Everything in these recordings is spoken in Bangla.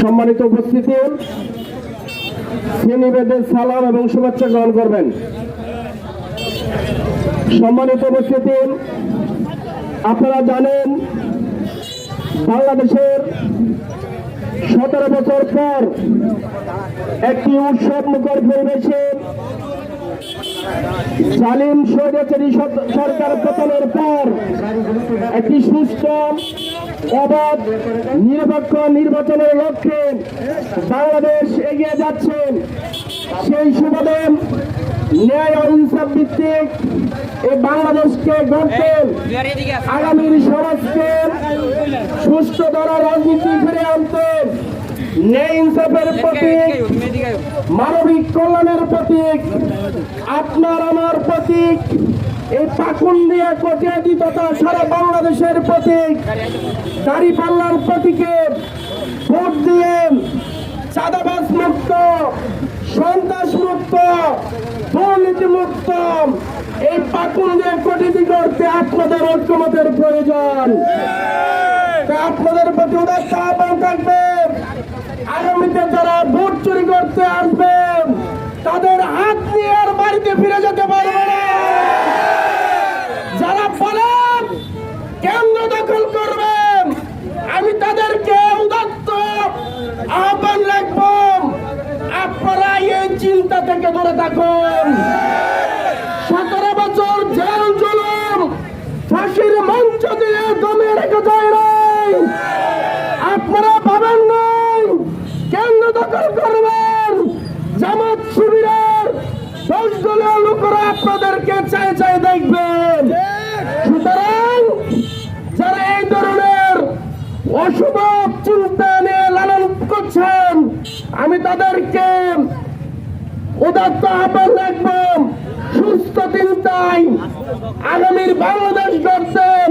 সম্মানিত উপস্থিতি শ্রেণীবেদের সালাম এবং শুভেচ্ছা গ্রহণ করবেন। সম্মানিত উপস্থিতি, আপনারা জানেন, বাংলাদেশের সতেরো বছর পর একটি উৎসব মুখর পরিবেশে জালিম স্বৈরাচারী সরকার পতনের পর একটি সুস্থ অবাধ, নিরপেক্ষ নির্বাচনের লক্ষ্যে বাংলাদেশ এগিয়ে যাচ্ছে সেই সুবাদে ন্যায় ইনসাফ ভিত্তিক এই বাংলাদেশকে গড়তে আগামীর সমাজকে সুস্থ দ্বারা রাজনীতি ফিরে আনতে ন্যায় ইনসাফের প্রতীক। মানবিক কল্যাণের প্রতীক। আপনার আমার প্রতীক। এই পাকুন দিয়ে কটিয়াদি তথা সারা বাংলাদেশের প্রতীক। দাড়ি পাল্লার প্রতীকে ভোট দিয়ে চাঁদাবাজ মুক্ত সন্ত্রাস মুক্ত দুর্নীতি মুক্ত। এই পাকুন দিয়ে কটিয়াদি করতে আপনাদের ঐক্যমতের প্রয়োজন। আপনাদের প্রতি উদাত্ত আহ্বান থাকবে। আগামীতে যারা ভোট চুরি করতে আসবে, তাদের হাত নিয়ে আর বাড়িতে ফিরে যেতে পারবে না। যারা বলেন কেন্দ্র দখল করবেন আমি তাদেরকে উদাত্ত আহ্বান রাখব। আপনারা এই চিন্তা থেকে দূরে থাকুন। দেখবেন সুতরাং যারা এই ধরনের অশুভ চিন্তা নিয়ে লালন করছেন, আমি তাদেরকে উদাত্ত আহ্বান রাখব, সুস্থ চিন্তায় আগামীর বাংলাদেশ গড়তেন,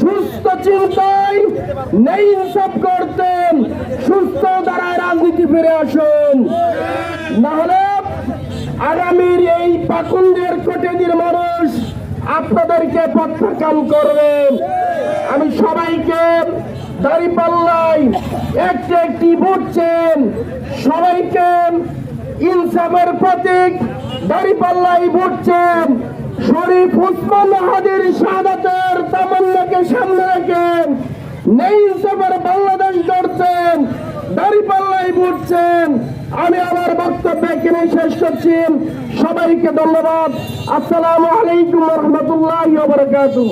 সুস্থ চিন্তায় নেই ইনসাফ করতেন, সুস্থ দ্বারায় রাজনীতি ফিরে আসুন। নাহলে আগামীর এই পাকুন্দের কোটেদির মানুষ আপনাদেরকে প্রত্যাখ্যান করবেন। আমি সবাইকে দাঁড়িপাল্লাই একটি একটি বুঝছেন সবাইকে ইনসাফের প্রতীক দাঁড়িপাল্লাই বুঝছেন শরীফ উসমান হাদির শাহাদাতের তামান্নাকে সামনে রেখেন নেই ইনসাফের বাংলাদেশ গড়ছেন দাঁড়িপাল্লাই বুঝছেন আমি আমার বক্তব্য এখানে শেষ করছি। সবাইকে ধন্যবাদ। আসসালামু আলাইকুম রহমতুল্লাহ বারকাতুহ।